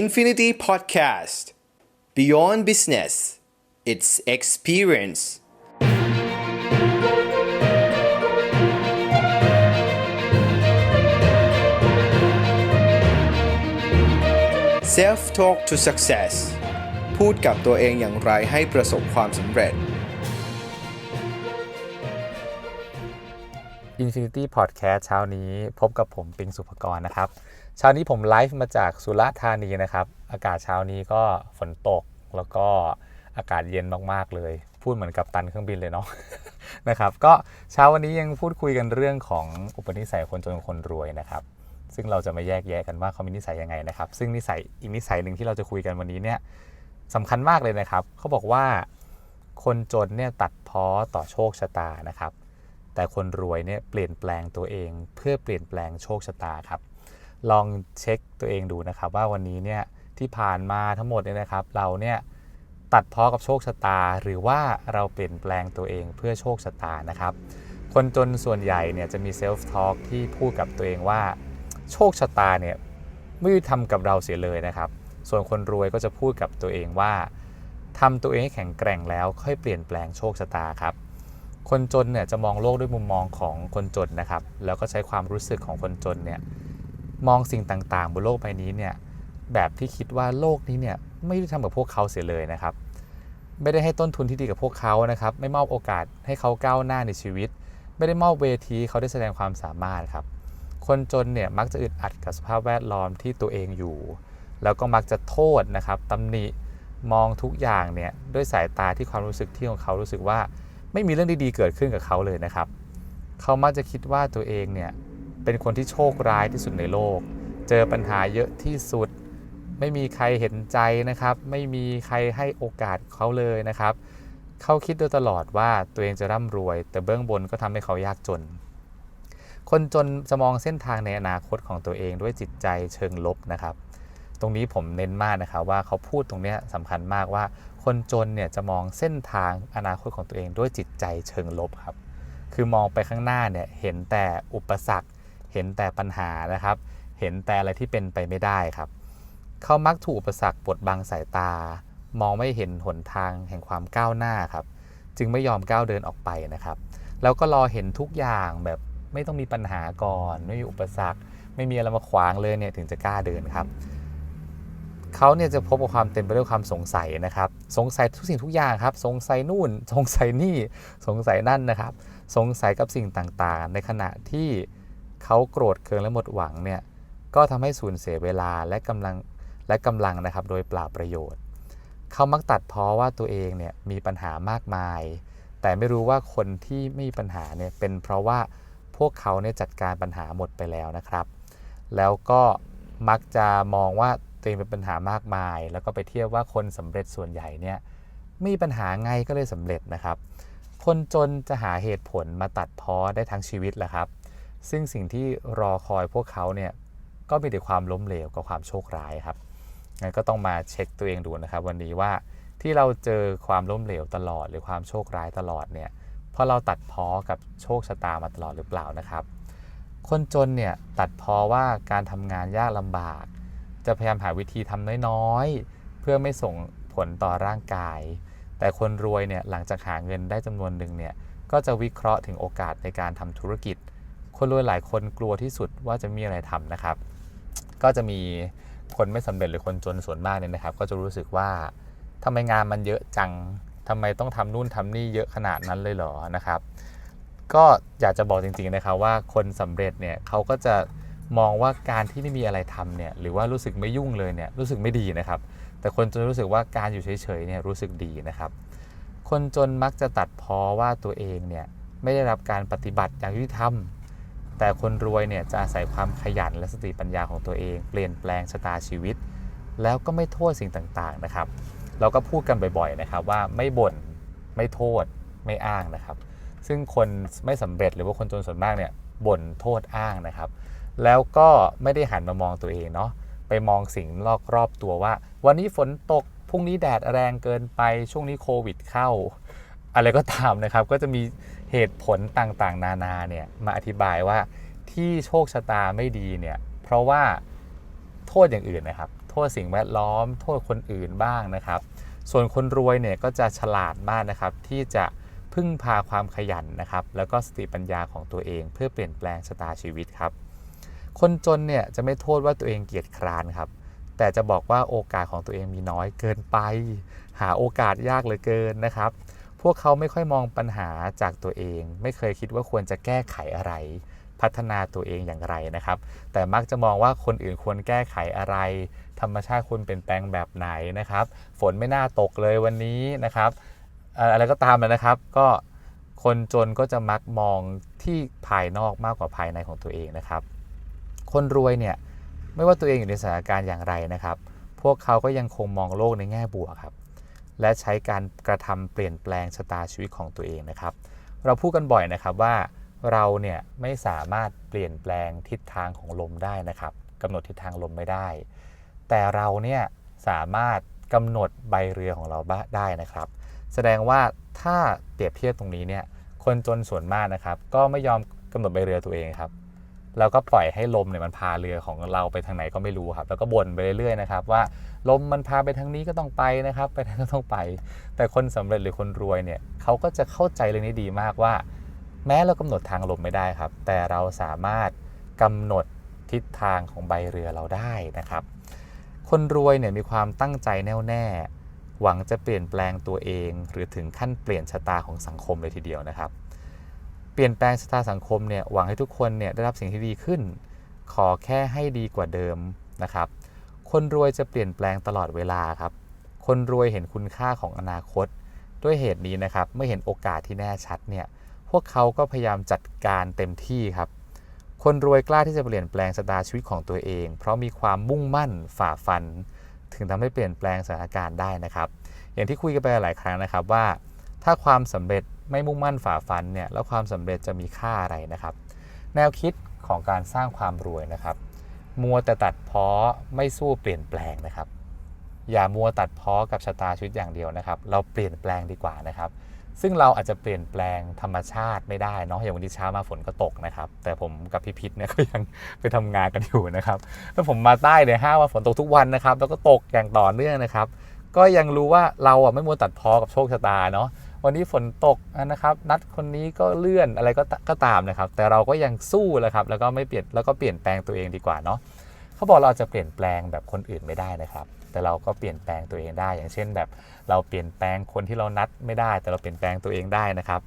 Infinity Podcast Beyond Business It's Experience Self Talk to Success พูดกับตัวเองอย่างไรให้ประสบความสำเร็จ Infinity Podcast เช้านี้พบกับผมปิงสุภกรนะครับ เช้านี้ผมไลฟ์มาจากสุราษฎร์ธานีนะครับ อากาศเช้านี้ก็ฝนตกแล้วก็อากาศเย็นมากๆเลย พูดเหมือนกับตันเครื่องบินเลยเนาะนะครับ ก็เช้าวันนี้ยังพูดคุยกันเรื่องของอุปนิสัยคนจนคนรวยนะครับ ซึ่งเราจะมาแยกแยะกันว่าเขามีนิสัยยังไงนะครับ ซึ่งนิสัยอีกนิสัยหนึ่งที่เราจะคุยกันวันนี้เนี่ยสำคัญมากเลยนะครับ เขาบอกว่าคนจนเนี่ยตัดพ้อต่อโชคชะตานะครับ แต่คนรวยเนี่ยเปลี่ยนแปลงตัวเองเพื่อเปลี่ยนแปลงโชคชะตาครับ ลองเช็คตัวเองดูนะครับ ว่าวันนี้เนี่ยที่ผ่านมาทั้งหมดเนี่ยนะครับ เราเนี่ยตัดพ้อกับโชคชะตา หรือว่าเราเปลี่ยนแปลงตัวเองเพื่อโชคชะตานะครับ คนจนส่วนใหญ่เนี่ยจะมีเซลฟ์ทอล์กที่พูดกับตัวเองว่า โชคชะตาเนี่ยไม่ยุติธรรมกับเราเสียเลยนะครับ ส่วนคนรวยก็จะพูดกับตัวเองว่าทำตัวเองให้แข็งแกร่งแล้วค่อยเปลี่ยนแปลงโชคชะตาครับคนจนเนี่ยจะมองโลกด้วยมุมมองของคนจนนะครับ แล้วก็ใช้ความรู้สึกของคนจนเนี่ย มองสิ่งต่างๆ บนโลกใบนี้เนี่ยแบบที่คิดว่าโลกนี้เนี่ยไม่ได้ทำกับพวกเขาเสียเลยนะครับ ไม่ได้ให้ต้นทุนที่ดีกับพวกเขานะครับ ไม่มอบโอกาสให้เขาก้าวหน้าในชีวิต ไม่ได้มอบเวทีเขาได้แสดงความสามารถครับ คนจนเนี่ยมักจะอึดอัดกับสภาพแวดล้อมที่ตัวเองอยู่ แล้วก็มักจะโทษนะครับตำหนิมองทุกอย่างเนี่ยด้วยสายตาที่ความรู้สึกที่ของเขารู้สึกว่า ไม่มีเรื่องดีๆเกิดขึ้นกับเขาเลยนะครับ เขามักจะคิดว่าตัวเองเนี่ย เป็นคนที่โชคร้ายที่สุดในโลก เจอปัญหาเยอะที่สุด ไม่มีใครเห็นใจนะครับ ไม่มีใครให้โอกาสเขาเลยนะครับ เขาคิดโดยตลอดว่าตัวเองจะร่ำรวย แต่เบื้องบนก็ทำให้เขายากจน คนจนจะมองเส้นทางในอนาคตของตัวเองด้วยจิตใจเชิงลบนะครับ ตรงนี้ผมเน้นมากนะครับว่าเขาพูดตรงนี้สำคัญมากว่า คนจนเนี่ยจะมองเส้นทางอนาคตของตัวเองด้วยจิตใจเชิงลบครับ คือมองไปข้างหน้าเนี่ยเห็นแต่อุปสรรค เห็นแต่ปัญหานะครับ เห็นแต่อะไรที่เป็นไปไม่ได้ครับ เขามักถูกอุปสรรคบดบังสายตา มองไม่เห็นหนทางแห่งความก้าวหน้าครับ จึงไม่ยอมก้าวเดินออกไปนะครับ แล้วก็รอเห็นทุกอย่างแบบไม่ต้องมีปัญหาก่อน ไม่มีอุปสรรค ไม่มีอะไรมาขวางเลยเนี่ยถึงจะกล้าเดินครับเขาเนี่ยจะพบกับความเต็มไปด้วยความสงสัยนะครับ สงสัยทุกสิ่งทุกอย่างครับ สงสัยนู่น สงสัยนี่ สงสัยนั่นนะครับ สงสัยกับสิ่งต่างๆ ในขณะที่ เขาโกรธเคืองและหมดหวังเนี่ยก็ทำให้สูญเสียเวลาและกำลังและกำลังนะครับโดยเปล่าประโยชน์ เขามักตัดพ้อว่าตัวเองเนี่ยมีปัญหามากมาย แต่ไม่รู้ว่าคนที่ไม่มีปัญหาเนี่ยเป็นเพราะว่าพวกเขาเนี่ยจัดการปัญหาหมดไปแล้วนะครับ แล้วก็มักจะมองว่าตัวเองเป็นปัญหามากมาย แล้วก็ไปเทียบว่าคนสำเร็จส่วนใหญ่เนี่ยมีปัญหาไงก็เลยสำเร็จนะครับ คนจนจะหาเหตุผลมาตัดพ้อได้ทั้งชีวิตแหละครับ ซึ่งสิ่งที่รอคอยพวกเขาเนี่ยก็มีแต่ความล้มเหลวกับความโชคร้ายครับงั้นก็ต้องมาเช็คตัวเองดูนะครับ วันนี้ว่าที่เราเจอความล้มเหลวตลอด หรือความโชคร้ายตลอดเนี่ยเพราะเราตัดพ้อกับโชคชะตามาตลอดหรือเปล่านะครับ คนจนเนี่ยตัดพ้อว่าการทำงานยากลำบาก จะพยายามหาวิธีทำน้อยๆ เพื่อไม่ส่งผลต่อร่างกาย แต่คนรวยเนี่ยหลังจากหาเงินได้จำนวนหนึ่งเนี่ยก็จะวิเคราะห์ถึงโอกาสในการทำธุรกิจ คนรวยหลายคนกลัวที่สุดว่าจะมีอะไรทำนะครับ ก็จะมีคนไม่สำเร็จหรือคนจนส่วนมากเนี่ยนะครับ ก็จะรู้สึกว่าทำไมงานมันเยอะจังทำไมต้องทำนู่นทำนี่เยอะขนาดนั้นเลยเหรอนะครับ ก็อยากจะบอกจริงๆนะครับว่าคนสำเร็จเนี่ยเขาก็จะมองว่าการที่ไม่มีอะไรทำเนี่ยหรือว่ารู้สึกไม่ยุ่งเลยเนี่ยรู้สึกไม่ดีนะครับ แต่คนจนรู้สึกว่าการอยู่เฉยๆเนี่ยรู้สึกดีนะครับ คนจนมักจะตัดพ้อว่าตัวเองเนี่ยไม่ได้รับการปฏิบัติอย่างยุติธรรม แต่คนรวยเนี่ยจะอาศัยความขยันและสติปัญญาของตัวเอง เปลี่ยนแปลงชะตาชีวิต แล้วก็ไม่โทษสิ่งต่างๆนะครับ เราก็พูดกันบ่อยๆนะครับว่าไม่บ่นไม่โทษไม่อ้างนะครับ ซึ่งคนไม่สำเร็จหรือว่าคนจนส่วนมากเนี่ยบ่นโทษอ้างนะครับ แล้วก็ไม่ได้หันมามองตัวเองเนาะไปมองสิ่งรอบรอบตัวว่า วันนี้ฝนตกพรุ่งนี้แดดแรงเกินไปช่วงนี้โควิดเข้า อะไรก็ตามนะครับ ก็จะมีเหตุผลต่างๆ นานาเนี่ยมาอธิบายว่าที่โชคชะตาไม่ดีเนี่ยเพราะว่าโทษอย่างอื่นนะครับ โทษสิ่งแวดล้อม โทษคนอื่นบ้างนะครับ ส่วนคนรวยเนี่ยก็จะฉลาดมากนะครับ ที่จะพึ่งพาความขยันนะครับ แล้วก็สติปัญญาของตัวเอง เพื่อเปลี่ยนแปลงชะตาชีวิตครับ คนจนเนี่ยจะไม่โทษว่าตัวเองเกียจคร้านครับ แต่จะบอกว่าโอกาสของตัวเองมีน้อยเกินไป หาโอกาสยากเหลือเกินนะครับ พวกเขาไม่ค่อยมองปัญหาจากตัวเอง ไม่เคยคิดว่าควรจะแก้ไขอะไร พัฒนาตัวเองอย่างไรนะครับ แต่มักจะมองว่าคนอื่นควรแก้ไขอะไร ธรรมชาติควรเปลี่ยนแปลงแบบไหนนะครับ ฝนไม่น่าตกเลยวันนี้นะครับ อะไรก็ตามนะครับ ก็คนจนก็จะมักมองที่ภายนอกมากกว่าภายในของตัวเองนะครับ คนรวยเนี่ยไม่ว่าตัวเองอยู่ในสถานการณ์อย่างไรนะครับ พวกเขาก็ยังคงมองโลกในแง่บวกครับ และใช้การกระทำเปลี่ยนแปลงชะตาชีวิตของตัวเองนะครับ เราพูดกันบ่อยนะครับว่าเราเนี่ยไม่สามารถเปลี่ยนแปลงทิศทางของลมได้นะครับกำหนดทิศทางลมไม่ได้ แต่เราเนี่ยสามารถกำหนดใบเรือของเราบ้าได้นะครับ แสดงว่าถ้าเปรียบเทียบตรงนี้เนี่ยคนจนส่วนมากนะครับ ก็ไม่ยอมกำหนดใบเรือตัวเองครับ แล้วก็ปล่อยให้ลมเนี่ยมันพาเรือของเราไปทางไหนก็ไม่รู้ครับ แล้วก็บ่นไปเรื่อยๆนะครับว่าลมมันพาไปทางนี้ก็ต้องไปนะครับ ไปทางนั้นก็ต้องไป แต่คนสำเร็จหรือคนรวยเนี่ยเขาก็จะเข้าใจเรื่องนี้ดีมากว่า แม้เรากำหนดทางลมไม่ได้ครับ แต่เราสามารถกำหนดทิศทางของใบเรือเราได้นะครับ คนรวยเนี่ยมีความตั้งใจแน่วแน่หวังจะเปลี่ยนแปลงตัวเอง หรือถึงขั้นเปลี่ยนชะตาของสังคมเลยทีเดียวนะครับ เปลี่ยนแปลงชะตาสังคมเนี่ยหวังให้ทุกคนเนี่ยได้รับสิ่งที่ดีขึ้น ขอแค่ให้ดีกว่าเดิมนะครับ คนรวยจะเปลี่ยนแปลงตลอดเวลาครับ คนรวยเห็นคุณค่าของอนาคต ด้วยเหตุนี้นะครับเมื่อเห็นโอกาสที่แน่ชัดเนี่ยพวกเขาก็พยายามจัดการเต็มที่ครับ คนรวยกล้าที่จะเปลี่ยนแปลงชะตาชีวิตของตัวเอง เพราะมีความมุ่งมั่นฝ่าฟัน ถึงทำให้เปลี่ยนแปลงสถานการณ์ได้นะครับ อย่างที่คุยกันไปหลายครั้งนะครับว่า ถ้าความสำเร็จ ไม่มุ่งมั่นฝ่าฟันเนี่ยแล้วความสำเร็จจะมีค่าอะไรนะครับ แนวคิดของการสร้างความรวยนะครับ มัวแต่ตัดเพ้อไม่สู้เปลี่ยนแปลงนะครับ อย่ามัวตัดเพ้อกับชะตาชีวิตอย่างเดียวนะครับ เราเปลี่ยนแปลงดีกว่านะครับ ซึ่งเราอาจจะเปลี่ยนแปลงธรรมชาติไม่ได้เนาะอย่างวันนี้เช้ามาฝนก็ตกนะครับ แต่ผมกับพี่พิษเนี่ยก็ยังไปทำงานกันอยู่นะครับแล้วผมมาใต้เนี่ยห้าวันฝนตกทุกวันนะครับ แล้วก็ตกอย่างต่อเนื่องนะครับ ก็ยังรู้ว่าเราอะไม่มัวตัดพ้อกับโชคชะตาเนาะ วันนี้ฝนตกนะครับนัดคนนี้ก็เลื่อนอะไรก็ตก็ตามนะครับ แต่เราก็ยังสู้แหละครับแล้วก็ไม่เปลี่ยนแล้วก็เปลี่ยนแปลงตัวเองดีกว่าเนาะเขาบอกเราจะเปลี่ยนแปลงแบบคนอื่นไม่ได้นะครับ แต่เราก็เปลี่ยนแปลงตัวเองได้ อย่างเช่น แบบเราเปลี่ยนแปลงคนที่เรานัดไม่ได้ แต่เราเปลี่ยนแปลงตัวเองได้นะครับ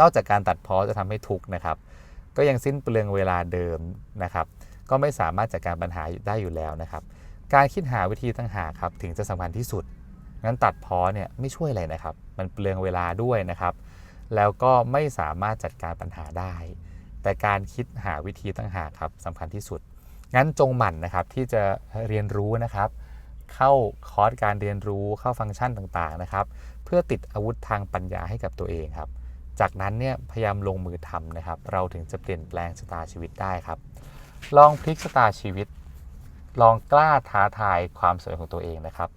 นอกจากการตัดพ้อจะทำให้ทุกข์นะครับ ก็ยังสิ้นเปลืองเวลาเดิมนะครับ ก็ไม่สามารถจัดการปัญหาได้อยู่แล้วนะครับ การคิดหาวิธีต่างหากครับถึงจะสำคัญที่สุด งั้นตัดพอเนี่ยไม่ช่วยอะไรนะครับ มันเปลืองเวลาด้วยนะครับ แล้วก็ไม่สามารถจัดการปัญหาได้ แต่การคิดหาวิธีต่างหากครับสำคัญที่สุด งั้นจงหมั่นนะครับที่จะเรียนรู้นะครับ เข้าคอร์สการเรียนรู้เข้าฟังก์ชันต่างๆนะครับ เพื่อติดอาวุธทางปัญญาให้กับตัวเองครับ จากนั้นเนี่ยพยายามลงมือทำนะครับ เราถึงจะเปลี่ยนแปลงชะตาชีวิตได้ครับ ลองพลิกชะตาชีวิต ลองกล้าท้าทายความสวยของตัวเองนะครับ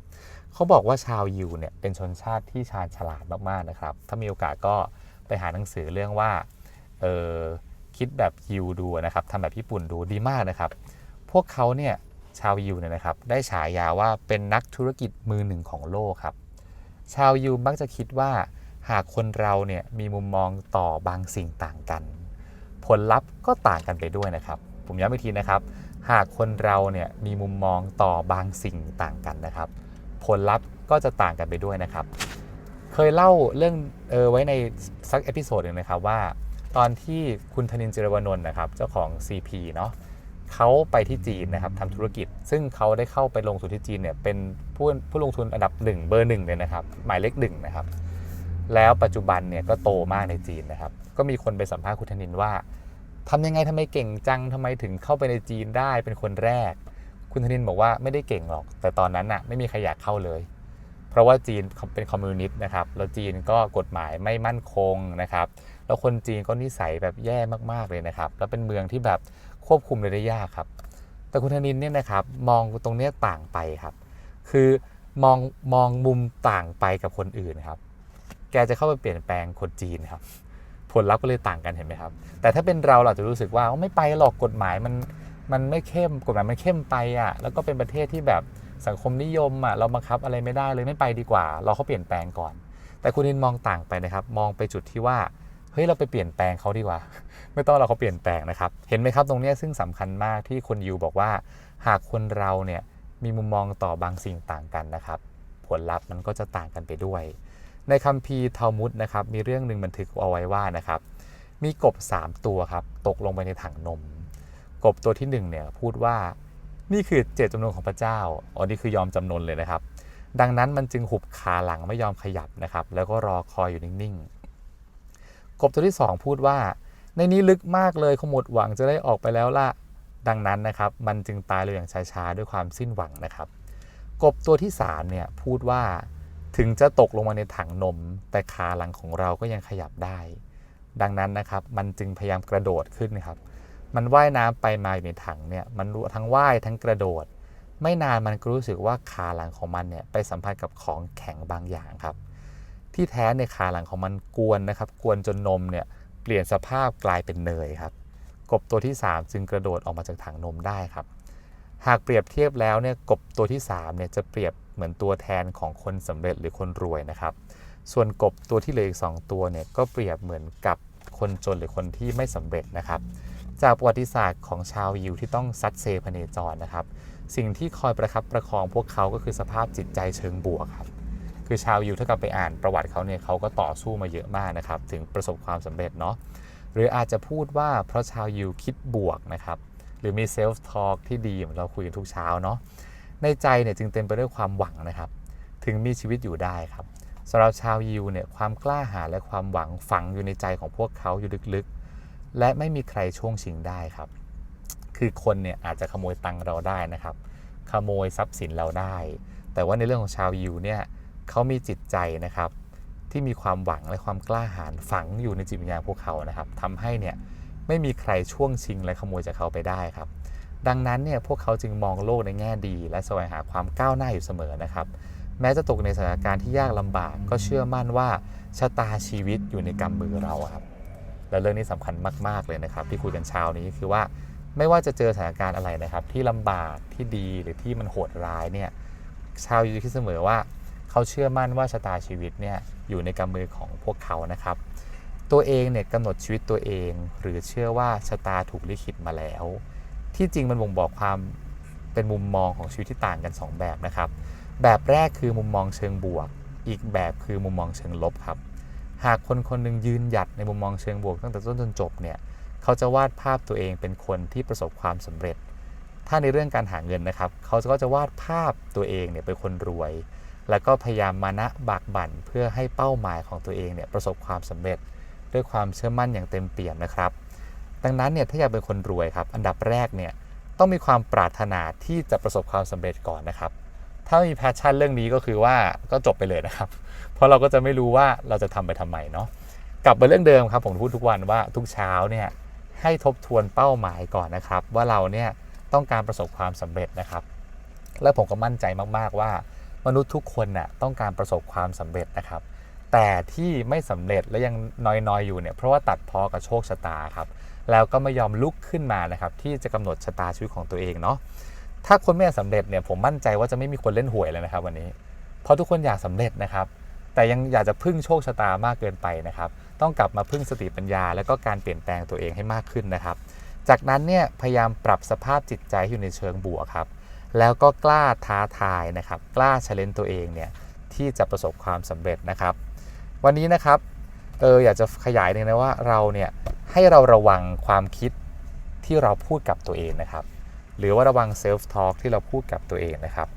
เขาบอกว่าชาวยิวเนี่ยเป็นชนชาติที่ชาญฉลาดมากๆนะครับ ถ้ามีโอกาสก็ไปหาหนังสือเรื่องว่าเออคิดแบบยิวดูนะครับทำแบบญี่ปุ่นดูดีมากนะครับ พวกเขาเนี่ยชาวยิวเนี่ยนะครับได้ฉายาว่าเป็นนักธุรกิจมือหนึ่งของโลกครับ ชาวยิวมักจะคิดว่าหากคนเราเนี่ยมีมุมมองต่อบางสิ่งต่างกัน ผลลัพธ์ก็ต่างกันไปด้วยนะครับ ผมย้ำอีกทีนะครับ หากคนเราเนี่ยมีมุมมองต่อบางสิ่งต่างกันนะครับ ผลลัพธ์ก็จะต่างกันไปด้วยนะครับ เคยเล่าเรื่องเออไว้ในสักเอพิโซดหนึ่งนะครับว่า ตอนที่คุณธนินจิรวนนท์นะครับ เจ้าของ CP เนาะเขาไปที่จีนนะครับทำธุรกิจ ซึ่งเขาได้เข้าไปลงทุนที่จีนเนี่ยเป็นผู้ผู้ลงทุนอันดับหนึ่งเบอร์หนึ่งเลยนะครับ หมายเลขหนึ่งนะครับ แล้วปัจจุบันเนี่ยก็โตมากในจีนนะครับ ก็มีคนไปสัมภาษณ์คุณธนินว่าทำยังไงทำไมเก่งจังทำไมถึงเข้าไปในจีนได้เป็นคนแรก คุณธนินบอกว่าไม่ได้เก่งหรอก แต่ตอนนั้นน่ะไม่มีใครอยากเข้าเลย เพราะว่าจีนเป็นคอมมิวนิสต์นะครับ แล้วจีนก็กฎหมายไม่มั่นคงนะครับ แล้วคนจีนก็นิสัยแบบแย่มากๆเลยนะครับ แล้วเป็นเมืองที่แบบควบคุมเลยได้ยากครับ แต่คุณธนินเนี่ยนะครับมองตรงเนี้ยต่างไปครับ คือมองมองมุมต่างไปกับคนอื่นครับ แกจะเข้าไปเปลี่ยนแปลงคนจีนครับ ผลลัพธ์ก็เลยต่างกันเห็นไหมครับ แต่ถ้าเป็นเราเราจจะรู้สึกว่าไม่ไปหรอกกฎหมายมัน มันไม่เข้มกฎหมายมันเข้มไปอะแล้วก็เป็นประเทศที่แบบสังคมนิยมอะเราบังคับอะไรไม่ได้เลยไม่ไปดีกว่า เราเขาเปลี่ยนแปลงก่อน แต่คุณนินมองต่างไปนะครับ มองไปจุดที่ว่าเฮ้ยเราไปเปลี่ยนแปลงเขาดีกว่า ไม่ต้องเราเขาเปลี่ยนแปลงนะครับ เห็นไหมครับตรงนี้ซึ่งสำคัญมากที่คนยูบอกว่า หากคนเราเนี่ยมีมุมมองต่อบางสิ่งต่างกันนะครับ ผลลัพธ์มันก็จะต่างกันไปด้วย ในคัมภีร์ทามุดนะครับมีเรื่องหนึ่งบันทึกเอาไว้ว่านะครับมีกบ 3 ตัวครับตกลงไปในถังนม กบตัวที่1เนี่ยพูดว่านี่คือเจตจำนวนของพระเจ้าอ๋อนี่คือยอมจำนนเลยนะครับ ดังนั้นมันจึงหุบขาหลังไม่ยอมขยับนะครับ แล้วก็รอคอยอยู่นิ่งๆ กบตัวที่ 2 พูดว่า ในนี้ลึกมากเลยขมดหวังจะได้ออกไปแล้วล่ะ ดังนั้นนะครับ มันจึงตายเลยอย่างช้าๆด้วยความสิ้นหวังนะครับ กบตัวที่3เนี่ยพูดว่าถึงจะตกลงมาในถังนม แต่ขาหลังของเราก็ยังขยับได้ ดังนั้นนะครับ มันจึงพยายามกระโดดขึ้นนะครับ มันว่ายน้ำไปมาอยู่ในถังเนี่ยมันทั้งว่ายทั้งกระโดด ไม่นานมันก็รู้สึกว่าขาหลังของมันเนี่ยไปสัมผัสกับของแข็งบางอย่างครับ ที่แท้ในขาหลังของมันกวนนะครับ กวนจนนมเนี่ยเปลี่ยนสภาพกลายเป็นเนยครับกบตัวที่ 3 จึงกระโดดออกมาจากถังนมได้ครับ หากเปรียบเทียบแล้วเนี่ยกบตัวที่3เนี่ยจะเปรียบเหมือนตัวแทนของคนสำเร็จหรือคนรวยนะครับ ส่วนกบตัวที่เหลืออีกสองตัวเนี่ยก็เปรียบเหมือนกับคนจนหรือคนที่ไม่สำเร็จนะครับ จากประวัติศาสตร์ของชาวยิวที่ต้องซัดเซพเนจรนะครับ สิ่งที่คอยประคับประคองพวกเขาก็คือสภาพจิตใจเชิงบวกครับคือชาวยิวถ้ากลับไปอ่านประวัติเขาเนี่ยเขาก็ต่อสู้มาเยอะมากนะครับ ถึงประสบความสำเร็จเนาะหรืออาจจะพูดว่าเพราะชาวยิวคิดบวกนะครับ หรือมีเซลฟ์ทอล์กที่ดีเหมือนเราคุยกันทุกเช้าเนาะในใจเนี่ยจึงเต็มไปด้วยความหวังนะครับ ถึงมีชีวิตอยู่ได้ครับสำหรับชาวยิวเนี่ยความกล้าหาญและความหวังฝังอยู่ในใจของพวกเขาอยู่ลึกๆ และไม่มีใครช่วงชิงได้ครับ คือคนเนี่ยอาจจะขโมยตังเราได้นะครับ ขโมยทรัพย์สินเราได้ แต่ว่าในเรื่องของชาวยิวเนี่ยเขามีจิตใจนะครับ ที่มีความหวังและความกล้าหาญฝังอยู่ในจิตวิญญาณพวกเขานะครับทำให้เนี่ยไม่มีใครช่วงชิงและขโมยจากเขาไปได้ครับ ดังนั้นเนี่ยพวกเขาจึงมองโลกในแง่ดี และแสวงหาความก้าวหน้าอยู่เสมอนะครับ แม้จะตกในสถานการณ์ที่ยากลำบาก ก็เชื่อมั่นว่าชะตาชีวิตอยู่ในกำมือเราครับ และเรื่องนี้สำคัญมาก ๆ เลยนะครับ ที่คุยกันเช้านี้คือว่าไม่ว่าจะเจอสถานการณ์อะไรนะครับ ที่ลำบากที่ดีหรือที่มันโหดร้ายเนี่ยชาวยูคิดเสมอว่า เขาเชื่อมั่นว่าชะตาชีวิตเนี่ยอยู่ในกำมือของพวกเขานะครับ ตัวเองเนี่ยกำหนดชีวิตตัวเอง หรือเชื่อว่าชะตาถูกลิขิตมาแล้ว ที่จริงมันบ่งบอกความเป็นมุมมองของชีวิตที่ต่างกัน 2 แบบนะครับ แบบแรกคือมุมมองเชิงบวก อีกแบบคือมุมมองเชิงลบครับ หากคนคนหนึ่งยืนหยัดในมุมมองเชิงบวกตั้งแต่ต้นจนจบเนี่ยเขาจะวาดภาพตัวเองเป็นคนที่ประสบความสำเร็จ ถ้าในเรื่องการหาเงินนะครับ เขาก็จะวาดภาพตัวเองเนี่ยเป็นคนรวย แล้วก็พยายามมานะบากบั่นเพื่อให้เป้าหมายของตัวเองเนี่ยประสบความสำเร็จ ด้วยความเชื่อมั่นอย่างเต็มเปี่ยมนะครับ ดังนั้นเนี่ยถ้าอยากเป็นคนรวยครับ อันดับแรกเนี่ยต้องมีความปรารถนาที่จะประสบความสำเร็จก่อนนะครับ ถ้ามีแพชชั่นเรื่องนี้ก็คือว่าก็จบไปเลยนะครับ เพราะเราก็จะไม่รู้ว่าเราจะทำไปทำไมเนาะกลับมาเรื่องเดิมครับผมพูดทุกวันว่าทุกเช้าเนี่ยให้ทบทวนเป้าหมายก่อนนะครับ ว่าเราเนี่ยต้องการประสบความสำเร็จนะครับ และผมก็มั่นใจมากๆว่า มนุษย์ทุกคนน่ะต้องการประสบความสำเร็จนะครับ แต่ที่ไม่สำเร็จและยังน้อยๆอยู่เนี่ยเพราะว่าตัดพ้อกับโชคชะตาครับแล้วก็ไม่ยอมลุกขึ้นมานะครับที่จะกำหนดชะตาชีวิตของตัวเองเนาะ ถ้าคนไม่อยากสำเร็จเนี่ยผมมั่นใจว่าจะไม่มีคนเล่นหวยเลยนะครับ วันนี้ เพราะทุกคนอยากสำเร็จนะครับ แต่ยังอยากจะพึ่งโชคชะตามากเกินไปนะครับ ต้องกลับมาพึ่งสติปัญญา และก็การเปลี่ยนแปลงตัวเองให้มากขึ้นนะครับ จากนั้นเนี่ยพยายามปรับสภาพจิตใจใอยู่ในเชิงบวกครับ แล้วก็กล้าท้าทายนะครับ กล้าเชลเลนตัวเองเนี่ยที่จะประสบความสำเร็จนะครับ วันนี้นะครับเอออยากจะขยายหนึ่งนะว่าเราเนี่ยให้เราระวังความคิดที่เราพูดกับตัวเองนะครับ หรือว่าระวังเซลฟ์ทอล์กที่เราพูดกับตัวเองนะครับ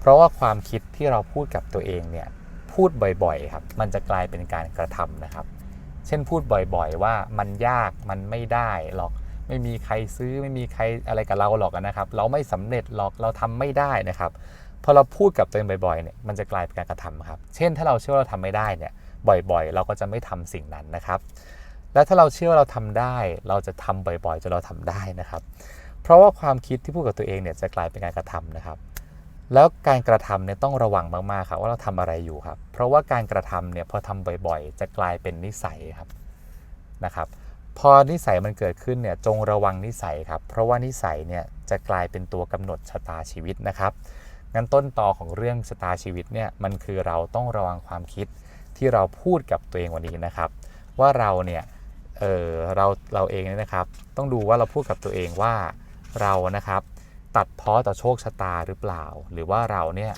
เพราะว่าความคิดที่เราพูดกับตัวเองเนี่ยพูดบ่อยๆครับมันจะกลายเป็นการกระทำนะครับ เช่นพูดบ่อยๆ ว่ามันยากมันไม่ได้หรอกไม่มีใครซื้อไม่มีใครอะไรกับเราหรอกนะครับ เราไม่สำเร็จหรอกเราทำไม่ได้นะครับพอเราพูดกับตัวเองบ่อยๆเนี่ยมันจะกลายเป็นการกระทำครับ เช่นถ้าเราเชื่อว่าเราทำไม่ได้เนี่ยบ่อยๆ เราก็จะไม่ทำสิ่งนั้นนะครับ และถ้าเราเชื่อว่าเราทำได้ เราจะทำบ่อยๆจนเราทำได้นะครับ เพราะว่าความคิดที่พูดกับตัวเองเนี่ยจะกลายเป็นการกระทำนะครับ แล้วการกระทำเนี่ยต้องระวังมากๆครับว่าเราทำอะไรอยู่ครับ เพราะว่าการกระทำเนี่ยพอทำบ่อยๆ จะกลายเป็นนิสัยครับนะครับ พอนิสัยมันเกิดขึ้นเนี่ยจงระวังนิสัยครับ เพราะว่านิสัยเนี่ยจะกลายเป็นตัวกำหนดชะตาชีวิตนะครับงั้นต้นตอของเรื่องชะตาชีวิตเนี่ยมันคือเราต้องระวังความคิดที่เราพูดกับตัวเองวันนี้นะครับ ว่าเราเนี่ยเออเราเราเองเนี่ยนะครับ ต้องดูว่าเราพูดกับตัวเองว่า เรานะครับตัดเพ้อต่อโชคชะตาหรือเปล่า หรือว่าเราเนี่ย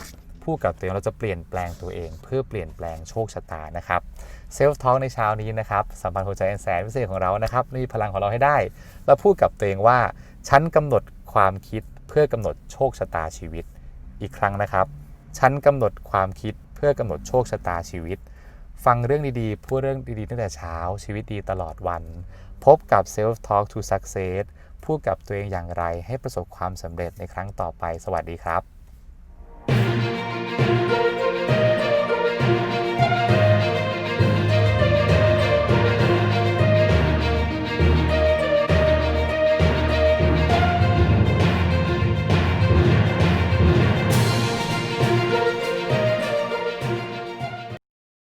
พูดกับตัวเองเราจะเปลี่ยนแปลงตัวเอง เพื่อเปลี่ยนแปลงโชคชะตานะครับเซลฟ์ทอ l k ในเช้านี้นะครับสัมพันธ์หัวใจแอนแสนพิเศษของเรานะครับมีพลังของเราให้ได้ เราพูดกับตัวเองว่าฉันกำหนดความคิดเพื่อกำหนดโชคชะตาชีวิต อีกครั้งนะครับฉันกำหนดความคิดเพื่อกำหนดโชคชะตาชีวิต ฟังเรื่องดีๆพูดเรื่องดีๆตั้งแต่เช้าชีวิตดีตลอดวัน พบกับ Self Talk to Success พูดกับตัวเองอย่างไรให้ประสบความสำเร็จในครั้งต่อไป สวัสดีครับ